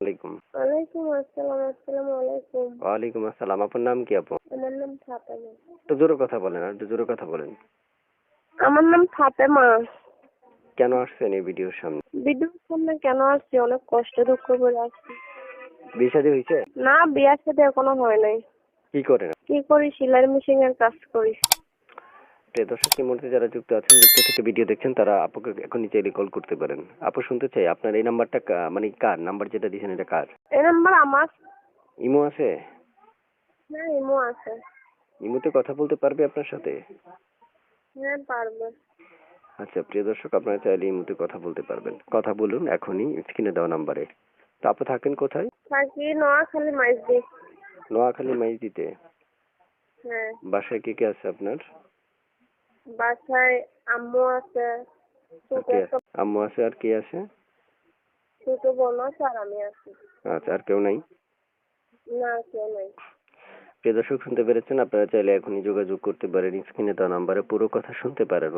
আলাইকুম। ওয়ালাইকুম আসসালাম আসসালামু আলাইকুম। ওয়ালাইকুম আসসালাম আপনার নাম কি আপু? আমার নাম ফাতেমা। একটু জোরে কথা বলেন আর একটু জোরে কথা বলেন। আমার নাম ফাতেমা। কেন আসছেন এই ভিডিওর সামনে? বিদ্যুৎ সামনে কেন আসছি? অনেক কষ্ট দুঃখ করে আসছি। বিয়ে শাদী হয়েছে? না বিয়ার সাথে এখনও হয় নাই। কি করেন? কি করি? সেলাই মেশিন এর কাজ করি। প্রিয় দর্শক এই মুহূর্তে যারা যুক্ত আছেন যুক্ত থেকে ভিডিও দেখছেন তারা আপুকে এখনই চাইলে কল করতে পারেন। আপু শুনতে চাই আপনার এই নাম্বারটা মানে কার? নাম্বার যেটা দিয়েছেন এটা কার? এই নাম্বার আমার। ইমো আছে? হ্যাঁ ইমো আছে। ইমোতে কথা বলতে পারবে আপনার সাথে? হ্যাঁ পারব। আচ্ছা প্রিয় দর্শক আপনারা চাইলে ইমোতে কথা বলতে পারবেন। কথা বলুন এখনই স্ক্রিনে দেওয়া নাম্বারে তো আপু থাকেন কোথায়? থাকি নোয়াখালী মাইজদি। নোয়াখালী মাইজিতে হ্যাঁ। বাসায় কে কে আছে আপনার? বাসায় আম্মু আছে আর ছোট কে? একটা আছে? আম্মু আছে আর কে আছে? ছোট বোন আছে আর আমি আছি। আচ্ছা আর কেউ নাই? না কেউ নাই। প্রিয় দর্শক শুনতে পেরেছেন? আপনারা চাইলে এখনই যোগাযোগ করতে পারেন। স্ক্রিনে দেওয়া নাম্বারে পুরো কথা শুনতে পারেন।